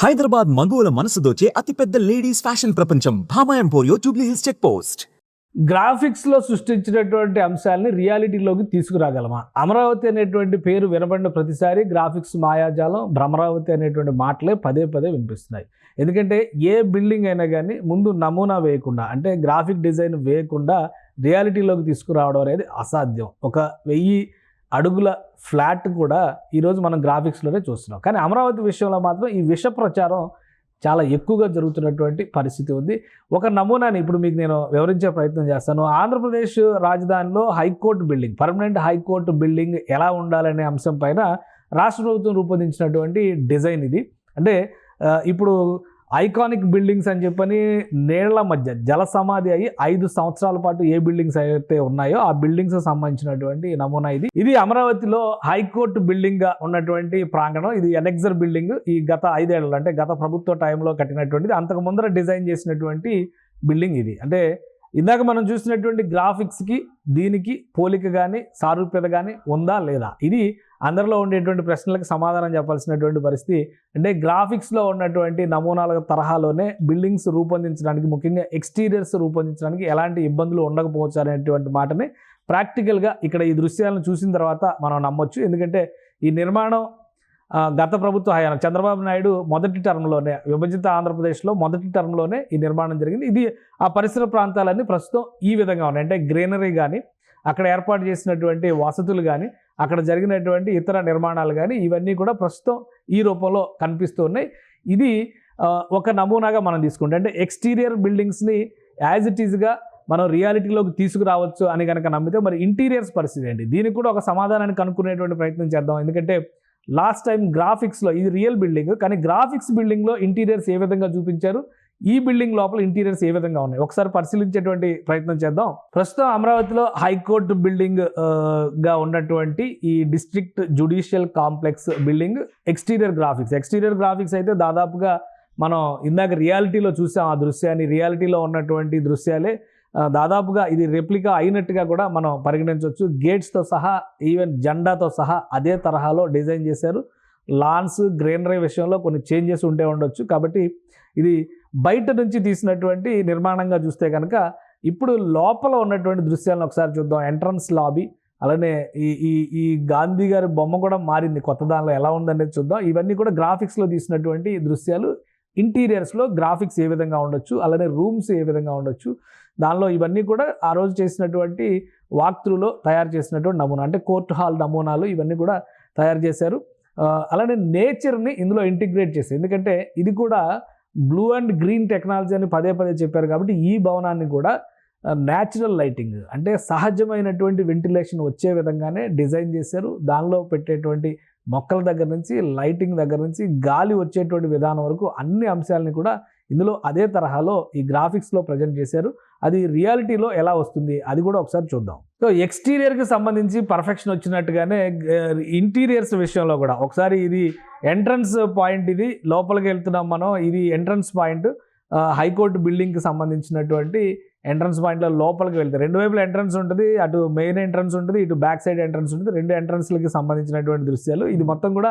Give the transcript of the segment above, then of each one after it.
హైదరాబాద్ మగువుల మనసు దోచే అతిపెద్ద ladies fashion ప్రపంచం. Bhama emporio Jubilee Hills check post. గ్రాఫిక్స్లో సృష్టించినటువంటి అంశాలని రియాలిటీలోకి తీసుకురాగలమా? అమరావతి అనేటువంటి పేరు వినబడిన ప్రతిసారి గ్రాఫిక్స్ మాయాజాలం భ్రమరావతి అనేటువంటి మాటలే పదే పదే వినిపిస్తున్నాయి. ఎందుకంటే ఏ బిల్డింగ్ అయినా కానీ ముందు నమూనా వేయకుండా అంటే గ్రాఫిక్ డిజైన్ వేయకుండా రియాలిటీలోకి తీసుకురావడం అనేది అసాధ్యం. ఒక వెయ్యి అడుగుల ఫ్లాట్ కూడా ఈరోజు మనం గ్రాఫిక్స్లోనే చూస్తున్నాం. కానీ అమరావతి విషయంలో మాత్రం ఈ విష ప్రచారం చాలా ఎక్కువగా జరుగుతున్నటువంటి పరిస్థితి ఉంది. ఒక నమూనాని ఇప్పుడు మీకు నేను వివరించే ప్రయత్నం చేస్తాను. ఆంధ్రప్రదేశ్ రాజధానిలో high court building permanent high court building ఎలా ఉండాలనే అంశం పైన రాష్ట్ర ప్రభుత్వం రూపొందించినటువంటి డిజైన్ ఇది. అంటే ఇప్పుడు ఐకానిక్ బిల్డింగ్స్ అని చెప్పని నీళ్ళ మధ్య జల సమాధి అయ్యి ఐదు సంవత్సరాల పాటు ఏ బిల్డింగ్స్ అయితే ఉన్నాయో ఆ బిల్డింగ్స్ సంబంధించినటువంటి నమూనా ఇది. ఇది అమరావతిలో హైకోర్టు బిల్డింగ్గా ఉన్నటువంటి ప్రాంగణం. ఇది ఎనెక్సర్ బిల్డింగ్ ఈ గత ఐదేళ్ళలో అంటే గత ప్రభుత్వ టైంలో కట్టినటువంటిది. అంతకు ముందర డిజైన్ చేసినటువంటి బిల్డింగ్ ఇది. అంటే ఇందాక మనం చూసినటువంటి గ్రాఫిక్స్కి దీనికి పోలిక కానీ సారూప్యత కానీ ఉందా లేదా? ఇది అందరిలో ఉండేటువంటి ప్రశ్నలకు సమాధానం చెప్పాల్సినటువంటి పరిస్థితి. అంటే గ్రాఫిక్స్లో ఉన్నటువంటి నమూనాల తరహాలోనే బిల్డింగ్స్ రూపొందించడానికి ముఖ్యంగా ఎక్స్టీరియర్స్ రూపొందించడానికి ఎలాంటి ఇబ్బందులు ఉండకపోవచ్చు అనేటువంటి మాటని ప్రాక్టికల్గా ఇక్కడ ఈ దృశ్యాలను చూసిన తర్వాత మనం నమ్మొచ్చు. ఎందుకంటే ఈ నిర్మాణం గత ప్రభుత్వ హయానం చంద్రబాబు నాయుడు మొదటి టర్మ్లోనే విభజిత ఆంధ్రప్రదేశ్లో మొదటి టర్మ్లోనే ఈ నిర్మాణం జరిగింది. ఇది ఆ పరిసర ప్రాంతాలన్నీ ప్రస్తుతం ఈ విధంగా ఉన్నాయి. అంటే గ్రీనరీ కానీ అక్కడ ఏర్పాటు చేసినటువంటి వసతులు కానీ అక్కడ జరిగినటువంటి ఇతర నిర్మాణాలు కానీ ఇవన్నీ కూడా ప్రస్తుతం ఈ రూపంలో కనిపిస్తూ ఉన్నాయి. ఇది ఒక నమూనాగా మనం తీసుకుంటే అంటే ఎక్స్టీరియర్ బిల్డింగ్స్ని యాజ్ ఇట్ ఈజ్గా మనం రియాలిటీలోకి తీసుకురావచ్చు అని కనుక నమ్మితే మరి ఇంటీరియర్స్ పరిస్థితి ఏంటి? దీనికి కూడా ఒక సమాధానాన్ని కనుక్కునేటువంటి ప్రయత్నం చేద్దాం. ఎందుకంటే లాస్ట్ టైం గ్రాఫిక్స్లో ఇది రియల్ బిల్డింగ్ కానీ గ్రాఫిక్స్ బిల్డింగ్లో ఇంటీరియర్స్ ఏ విధంగా చూపించారు? ఈ బిల్డింగ్ లోపల ఇంటీరియర్స్ ఏ విధంగా ఉన్నాయి? ఒకసారి పరిశీలించేటువంటి ప్రయత్నం చేద్దాం. ప్రస్తుతం అమరావతిలో హైకోర్టు బిల్డింగ్గా ఉన్నటువంటి ఈ district judicial complex building exterior graphics exterior graphics అయితే దాదాపుగా మనం ఇందాక రియాలిటీలో చూసాం ఆ దృశ్యాన్ని. రియాలిటీలో ఉన్నటువంటి దృశ్యాలే దాదాపుగా ఇది రెప్లికా అయినట్టుగా కూడా మనం పరిగణించవచ్చు. గేట్స్తో సహా ఈవెన్ జెండాతో సహా అదే తరహాలో డిజైన్ చేశారు. లాన్స్ గ్రీనరీ విషయంలో కొన్ని చేంజెస్ ఉంటే ఉండొచ్చు. కాబట్టి ఇది బయట నుంచి తీసినటువంటి నిర్మాణంగా చూస్తే కనుక ఇప్పుడు లోపల ఉన్నటువంటి దృశ్యాలను ఒకసారి చూద్దాం. ఎంట్రన్స్ లాబీ అలానే ఈ ఈ ఈ గాంధీ గారి బొమ్మ కూడా మారింది. కొత్త దానిలో ఎలా ఉందనేది చూద్దాం. ఇవన్నీ కూడా గ్రాఫిక్స్లో తీసినటువంటి దృశ్యాలు. ఇంటీరియర్స్లో గ్రాఫిక్స్ ఏ విధంగా ఉండొచ్చు? అలానే రూమ్స్ ఏ విధంగా ఉండొచ్చు? దానిలో ఇవన్నీ కూడా ఆ రోజు చేసినటువంటి వాక్త్రూలో తయారు చేసినటువంటి నమూనా అంటే కోర్ట్ హాల్ నమూనాలు ఇవన్నీ కూడా తయారు చేశారు. అలానే నేచర్ని ఇందులో ఇంటిగ్రేట్ చేశారు. ఎందుకంటే ఇది కూడా బ్లూ అండ్ గ్రీన్ టెక్నాలజీ అని పదే పదే చెప్పారు కాబట్టి ఈ భవనాన్ని కూడా న్యాచురల్ లైటింగ్ అంటే సహజమైనటువంటి వెంటిలేషన్ వచ్చే విధంగానే డిజైన్ చేశారు. దానిలో పెట్టేటువంటి మొక్కల దగ్గర నుంచి లైటింగ్ దగ్గర నుంచి గాలి వచ్చేటువంటి విధానం వరకు అన్ని అంశాలని కూడా ఇందులో అదే తరహాలో ఈ గ్రాఫిక్స్లో ప్రజెంట్ చేశారు. అది రియాలిటీలో ఎలా వస్తుంది? అది కూడా ఒకసారి చూద్దాం. సో ఎక్స్టీరియర్కి సంబంధించి పర్ఫెక్షన్ వచ్చినట్టుగానే ఇంటీరియర్స్ విషయంలో కూడా ఒకసారి ఇది ఎంట్రన్స్ పాయింట్ ఇది లోపలికి వెళ్తున్నాం మనం. ఇది ఎంట్రన్స్ పాయింట్ హైకోర్టు బిల్డింగ్కి సంబంధించినటువంటి ఎంట్రన్స్ పాయింట్లో లోపలికి వెళ్తే రెండు వైపుల ఎంట్రన్స్ ఉంటుంది అటు మెయిన్ ఎంట్రన్స్ ఉంటుంది ఇటు బ్యాక్ సైడ్ ఎంట్రన్స్ ఉంటుంది. రెండు ఎంట్రన్స్లకి సంబంధించినటువంటి దృశ్యాలు. ఇది మొత్తం కూడా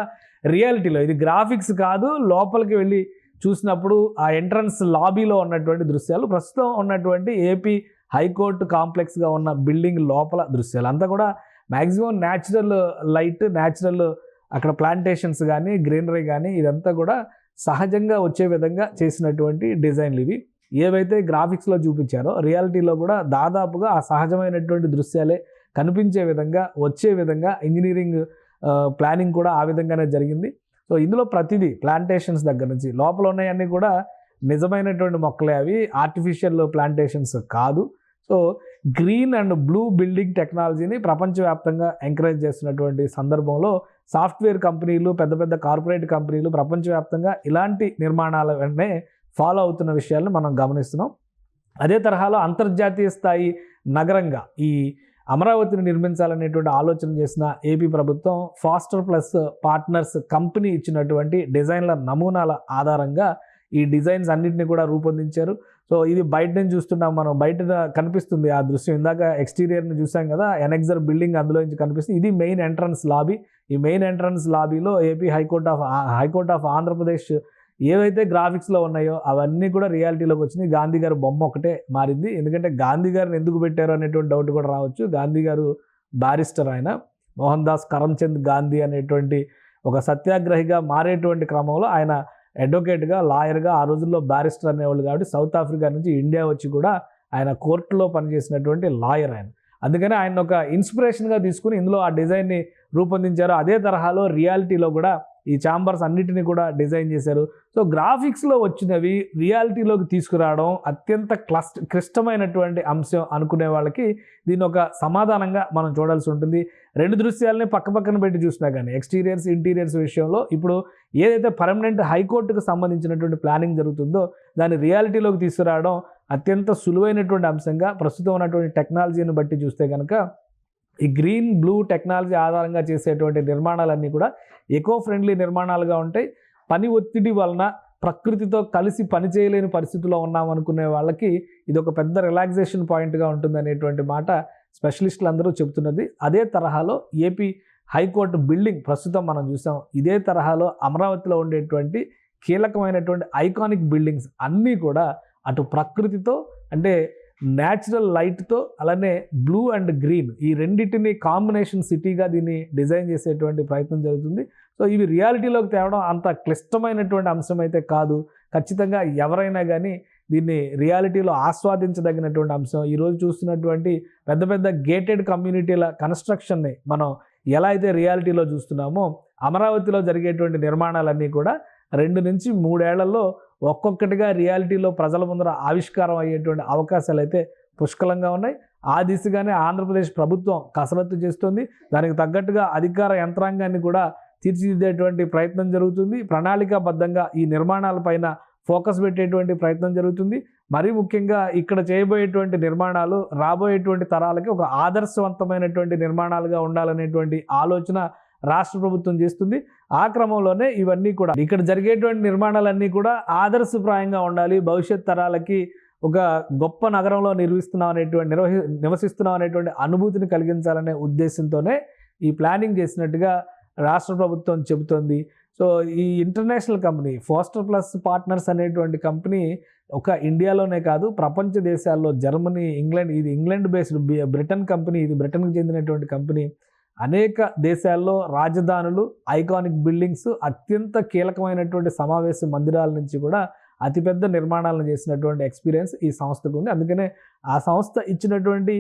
రియాలిటీలో ఇది గ్రాఫిక్స్ కాదు లోపలికి వెళ్ళి చూసినప్పుడు ఆ ఎంట్రన్స్ లాబీలో ఉన్నటువంటి దృశ్యాలు ప్రస్తుతం ఉన్నటువంటి ఏపీ హైకోర్టు కాంప్లెక్స్గా ఉన్న బిల్డింగ్ లోపల దృశ్యాలు. అంతా కూడా మ్యాక్సిమం న్యాచురల్ లైట్ న్యాచురల్ అక్కడ ప్లాంటేషన్స్ కానీ గ్రీనరీ కానీ ఇదంతా కూడా సహజంగా వచ్చే విధంగా చేసినటువంటి డిజైన్లు ఇవి. ఏవైతే గ్రాఫిక్స్లో చూపించారో రియాలిటీలో కూడా దాదాపుగా ఆ సహజమైనటువంటి దృశ్యాలే కనిపించే విధంగా వచ్చే విధంగా ఇంజనీరింగ్ ప్లానింగ్ కూడా ఆ విధంగానే జరిగింది. సో ఇందులో ప్రతిదీ ప్లాంటేషన్స్ దగ్గర నుంచి. లోపల ఉన్నాయన్నీ కూడా నిజమైనటువంటి మొక్కలే అవి. ఆర్టిఫిషియల్ ప్లాంటేషన్స్ కాదు. So green and blue building టెక్నాలజీని ప్రపంచవ్యాప్తంగా ఎంకరేజ్ చేస్తున్నటువంటి సందర్భంలో సాఫ్ట్వేర్ కంపెనీలు పెద్ద పెద్ద కార్పొరేట్ కంపెనీలు ప్రపంచవ్యాప్తంగా ఇలాంటి నిర్మాణాల వెంటనే ఫాలో అవుతున్న విషయాలను మనం గమనిస్తున్నాం. అదే తరహాలో అంతర్జాతీయ స్థాయి నగరంగా ఈ అమరావతిని నిర్మించాలనేటువంటి ఆలోచన చేసిన ఏపీ ప్రభుత్వం ఫాస్టర్ ప్లస్ పార్ట్నర్స్ కంపెనీ ఇచ్చినటువంటి డిజైన్ల నమూనాల ఆధారంగా ఈ డిజైన్స్ అన్నింటినీ కూడా రూపొందించారు. సో ఇది బయట నుంచి చూస్తున్నాం మనం. బయట కనిపిస్తుంది ఆ దృశ్యం. ఇందాక ఎక్స్టీరియర్ని చూసాం కదా ఎనెక్సర్ బిల్డింగ్ అందులో నుంచి కనిపిస్తుంది. ఇది మెయిన్ ఎంట్రన్స్ లాబీ. ఈ main entrance లాబీలో AP high court of high court of Andhra Pradesh ఏవైతే గ్రాఫిక్స్లో ఉన్నాయో అవన్నీ కూడా రియాలిటీలోకి వచ్చినాయి. గాంధీ గారు బొమ్మ ఒకటే మారింది. ఎందుకంటే గాంధీ గారిని ఎందుకు పెట్టారు అనేటువంటి డౌట్ కూడా రావచ్చు. గాంధీ గారు బారిస్టర్ ఆయన. మోహన్ దాస్ కరమ్చంద్ గాంధీ అనేటువంటి ఒక సత్యాగ్రహిగా మారేటువంటి క్రమంలో ఆయన అడ్వకేట్గా లాయర్గా ఆ రోజుల్లో బారిస్టర్ అనేవాళ్ళు కాబట్టి సౌత్ ఆఫ్రికా నుంచి ఇండియా వచ్చి కూడా ఆయన కోర్టులో పనిచేసినటువంటి లాయర్ ఆయన. అందుకని ఆయన ఒక ఇన్స్పిరేషన్గా తీసుకుని ఇందులో ఆ డిజైన్ని రూపొందించారు. అదే తరహాలో రియాలిటీలో కూడా ఈ ఛాంబర్స్ అన్నిటిని కూడా డిజైన్ చేశారు. సో గ్రాఫిక్స్లో వచ్చినవి రియాలిటీలోకి తీసుకురావడం అత్యంత క్లస్ట్ క్లిష్టమైనటువంటి అంశం అనుకునే వాళ్ళకి దీని ఒక సమాధానంగా మనం చూడాల్సి ఉంటుంది. రెండు దృశ్యాలని పక్క పక్కన పెట్టి చూసినా కానీ ఎక్స్టీరియర్స్ ఇంటీరియర్స్ విషయంలో ఇప్పుడు ఏదైతే పర్మనెంట్ హైకోర్టుకు సంబంధించినటువంటి ప్లానింగ్ జరుగుతుందో దాన్ని రియాలిటీలోకి తీసుకురావడం అత్యంత సులువైనటువంటి అంశంగా ప్రస్తుతం ఉన్నటువంటి టెక్నాలజీని బట్టి చూస్తే కనుక ఈ గ్రీన్ బ్లూ టెక్నాలజీ ఆధారంగా చేసేటువంటి నిర్మాణాలన్నీ కూడా ఎకో ఫ్రెండ్లీ నిర్మాణాలుగా ఉంటాయి. పని ఒత్తిడి వలన ప్రకృతితో కలిసి పని చేయలేని పరిస్థితిలో ఉన్నాం అనుకునే వాళ్ళకి ఇది ఒక పెద్ద రిలాక్సేషన్ పాయింట్గా ఉంటుంది అనేటువంటి మాట స్పెషలిస్టులు అందరూ చెబుతున్నది. అదే తరహాలో ఏపీ హైకోర్టు బిల్డింగ్ ప్రస్తుతం మనం చూసాం. ఇదే తరహాలో అమరావతిలో ఉండేటువంటి కీలకమైనటువంటి ఐకానిక్ బిల్డింగ్స్ అన్నీ కూడా అటు ప్రకృతితో అంటే న్యాచురల్ లైట్తో అలానే బ్లూ అండ్ గ్రీన్ ఈ రెండింటిని కాంబినేషన్ సిటీగా దీన్ని డిజైన్ చేసేటువంటి ప్రయత్నం జరుగుతుంది. సో ఇవి రియాలిటీలోకి తేవడం అంత క్లిష్టమైనటువంటి అంశం అయితే కాదు. ఖచ్చితంగా ఎవరైనా కానీ దీన్ని రియాలిటీలో ఆస్వాదించదగినటువంటి అంశం. ఈరోజు చూస్తున్నటువంటి పెద్ద పెద్ద గేటెడ్ కమ్యూనిటీల కన్స్ట్రక్షన్ని మనం ఎలా అయితే రియాలిటీలో చూస్తున్నామో అమరావతిలో జరిగేటువంటి నిర్మాణాలన్నీ కూడా రెండు నుంచి మూడేళ్ళలో ఒక్కొక్కటిగా రియాలిటీలో ప్రజల ముందర ఆవిష్కారం అయ్యేటువంటి అవకాశాలు అయితే పుష్కలంగా ఉన్నాయి. ఆ దిశగానే ఆంధ్రప్రదేశ్ ప్రభుత్వం కసరత్తు చేస్తుంది. దానికి తగ్గట్టుగా అధికార యంత్రాంగాన్ని కూడా తీర్చిదిద్దేటువంటి ప్రయత్నం జరుగుతుంది. ప్రణాళికాబద్ధంగా ఈ నిర్మాణాలపైన ఫోకస్ పెట్టేటువంటి ప్రయత్నం జరుగుతుంది. మరీ ముఖ్యంగా ఇక్కడ చేయబోయేటువంటి నిర్మాణాలు రాబోయేటువంటి తరాలకి ఒక ఆదర్శవంతమైనటువంటి నిర్మాణాలుగా ఉండాలనేటువంటి ఆలోచన రాష్ట్ర ప్రభుత్వం చేస్తుంది. ఆ క్రమంలోనే ఇవన్నీ కూడా ఇక్కడ జరిగేటువంటి నిర్మాణాలన్నీ కూడా ఆదర్శప్రాయంగా ఉండాలి. భవిష్యత్ తరాలకి ఒక గొప్ప నగరంలో నిర్వహిస్తున్నాం అనేటువంటి నిర్వహి నివసిస్తున్నాం అనేటువంటి అనుభూతిని కలిగించాలనే ఉద్దేశంతోనే ఈ ప్లానింగ్ చేసినట్టుగా రాష్ట్ర ప్రభుత్వం చెబుతోంది. సో ఈ international company Foster plus partners అనేటువంటి కంపెనీ ఒక ఇండియాలోనే కాదు ప్రపంచ దేశాల్లో జర్మనీ ఇంగ్లాండ్ ఇది ఇంగ్లాండ్ బేస్డ్ బ్రిటన్ కంపెనీ ఇది బ్రిటన్కి చెందినటువంటి కంపెనీ. అనేక దేశాల్లో రాజధానులు ఐకానిక్ బిల్డింగ్స్ అత్యంత కీలకమైనటువంటి సమావేశ మందిరాల నుంచి కూడా అతిపెద్ద నిర్మాణాలను చేసినటువంటి ఎక్స్పీరియన్స్ ఈ సంస్థకు ఉంది. అందుకనే ఆ సంస్థ ఇచ్చినటువంటి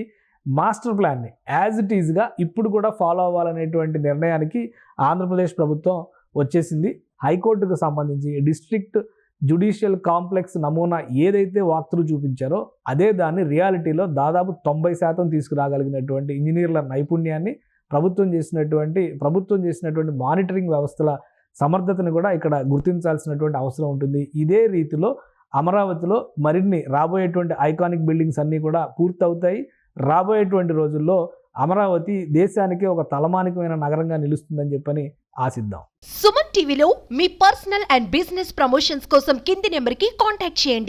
మాస్టర్ ప్లాన్ని యాజ్ ఇట్ ఈజ్గా ఇప్పుడు కూడా ఫాలో అవ్వాలనేటువంటి నిర్ణయానికి ఆంధ్రప్రదేశ్ ప్రభుత్వం వచ్చేసింది. హైకోర్టుకు సంబంధించి డిస్ట్రిక్ట్ జుడిషియల్ కాంప్లెక్స్ నమూనా ఏదైతే వాక్తులు చూపించారో అదే దాన్ని రియాలిటీలో దాదాపు తొంభై శాతం తీసుకురాగలిగినటువంటి ఇంజనీర్ల నైపుణ్యాన్ని ప్రభుత్వం చేసినటువంటి ప్రభుత్వం చేసినటువంటి మానిటరింగ్ వ్యవస్థల సమర్థతను కూడా ఇక్కడ గుర్తించాల్సినటువంటి అవసరం ఉంటుంది. ఇదే రీతిలో అమరావతిలో మరిన్ని రాబోయేటువంటి ఐకానిక్ బిల్డింగ్స్ అన్నీ కూడా పూర్తవుతాయి. రాబోయేటువంటి రోజుల్లో అమరావతి దేశానికి ఒక తలమానికమైన నగరంగా నిలుస్తుందని చెప్పని ఆశిద్దాం. సుమన్ టీవీలో మీ పర్సనల్ అండ్ బిజినెస్ ప్రమోషన్స్ కోసం కింది నెంబర్కి కాంటాక్ట్ చేయండి.